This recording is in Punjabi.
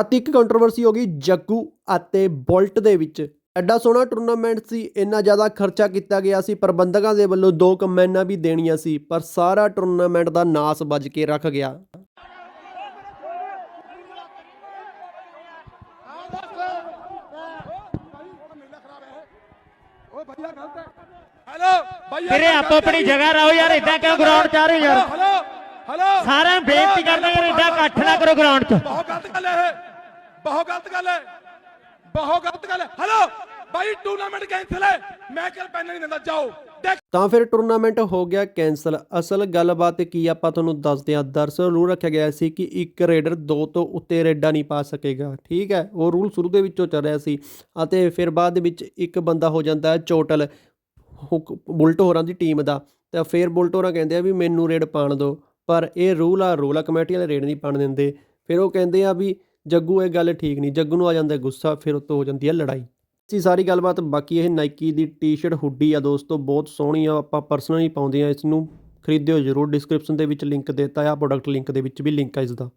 ਅਤੇ ਇੱਕ ਕੰਟਰੋਵਰਸੀ ਹੋ ਗਈ ਜੱਗੂ ਅਤੇ ਬੋਲਟ ਦੇ ਵਿੱਚ। ਐਡਾ ਸੋਹਣਾ ਟੂਰਨਾਮੈਂਟ ਸੀ ਇੰਨਾ ਜ਼ਿਆਦਾ ਖਰਚਾ ਕੀਤਾ ਗਿਆ ਸੀ ਪ੍ਰਬੰਧਕਾਂ ਦੇ ਵੱਲੋਂ ਦੋ ਕਮੈਨਾਂ ਵੀ ਦੇਣੀਆਂ ਸੀ ਪਰ ਸਾਰਾ ਟੂਰਨਾਮੈਂਟ ਦਾ ਨਾਸ ਵੱਜ ਕੇ ਰੱਖ ਗਿਆ। ਵੀਰੇ ਆਪੋ ਆਪਣੀ ਜਗ੍ਹਾ ਰਹੋ ਯਾਰ ਇਦਾਂ ਕਿਉਂ ਗਰਾਊਂਡ ਚ ਆ ਰਹੇ ਹੋ ਯਾਰ? ਕਰਦੇ ਯਾਰ ਇਕੱਠ ਨਾ ਕਰੋ ਗਰਾਊਂਡ 'ਚ। ਬਹੁਤ ਗਲਤ ਗੱਲ ਹੈ ਇਹ। ਬਹੁਤ ਗਲਤ ਗੱਲ ਹੈ। ਬਹੁਤ ਗਲਤ ਗੱਲ ਹੈ। ਹਲੋ ਬਾਈ ਟੂਰਨਾਮੈਂਟ ਕੈਨਸਲ ਹੈ। ਮੈਂ ਕਿਹਾ ਪੈਨਲ ਨਹੀਂ ਦਿੰਦਾ ਜਾਓ। ਤਾਂ ਫਿਰ ਟੂਰਨਾਮੈਂਟ ਹੋ ਗਿਆ ਕੈਨਸਲ ਅਸਲ ਗੱਲਬਾਤ ਕੀ ਆਪਾਂ ਤੁਹਾਨੂੰ ਦੱਸਦੇ ਹਾਂ। ਦਰਸਲ ਰੂਲ ਰੱਖਿਆ ਗਿਆ ਸੀ ਕਿ ਇੱਕ ਰੇਡਰ ਦੋ ਤੋਂ ਉੱਤੇ ਰੇਡਾਂ ਨਹੀਂ ਪਾ ਸਕੇਗਾ। ਠੀਕ ਹੈ ਉਹ ਰੂਲ ਸ਼ੁਰੂ ਦੇ ਵਿੱਚੋਂ ਚੱਲ ਰਿਹਾ ਸੀ ਅਤੇ ਫਿਰ ਬਾਅਦ ਵਿੱਚ ਇੱਕ ਬੰਦਾ ਹੋ ਜਾਂਦਾ ਹੈ ਚੋਟਲ ਬੁਲਟ ਹੋਰਾਂ ਦੀ ਟੀਮ ਦਾ। ਤਾਂ ਫਿਰ ਬੁਲਟ ਹੋਰਾਂ ਕਹਿੰਦੇ ਆ ਵੀ ਮੈਨੂੰ ਰੇਡ ਪਾਣ ਦਿਓ। ਪਰ ਇਹ ਰੂਲ ਆ ਰੂਲ ਆ ਕਮੇਟੀ ਵਾਲੇ ਰੇਟ ਨਹੀਂ ਪਾਣ ਦਿੰਦੇ। ਫਿਰ ਉਹ ਕਹਿੰਦੇ ਆ ਵੀ ਜੱਗੂ, ਇਹ ਗੱਲ ਠੀਕ ਨਹੀਂ। ਜੱਗੂ ਨੂੰ ਆ ਜਾਂਦਾ ਗੁੱਸਾ, ਫਿਰ ਉੱਤੋਂ ਹੋ ਜਾਂਦੀ ਹੈ ਲੜਾਈ। ਸੀ ਸਾਰੀ ਗੱਲਬਾਤ, ਬਾਕੀ ਇਹ ਨਾਈਕੀ ਦੀ ਟੀ-ਸ਼ਰਟ ਹੁੱਡੀ ਆ ਦੋਸਤੋ, ਬਹੁਤ ਸੋਹਣੀ ਆ, ਆਪਾਂ ਪਰਸਨਲੀ ਪਾਉਂਦੇ ਆ ਇਸ ਨੂੰ। ਖਰੀਦਿਓ ਜ਼ਰੂਰ ਡਿਸਕ੍ਰਿਪਸ਼ਨ ਦੇ ਵਿੱਚ ਲਿੰਕ ਦਿੱਤਾ ਆ ਪ੍ਰੋਡਕਟ ਲਿੰਕ ਦੇ ਵਿੱਚ ਵੀ ਲਿੰਕ ਆ ਇਸ ਦਾ।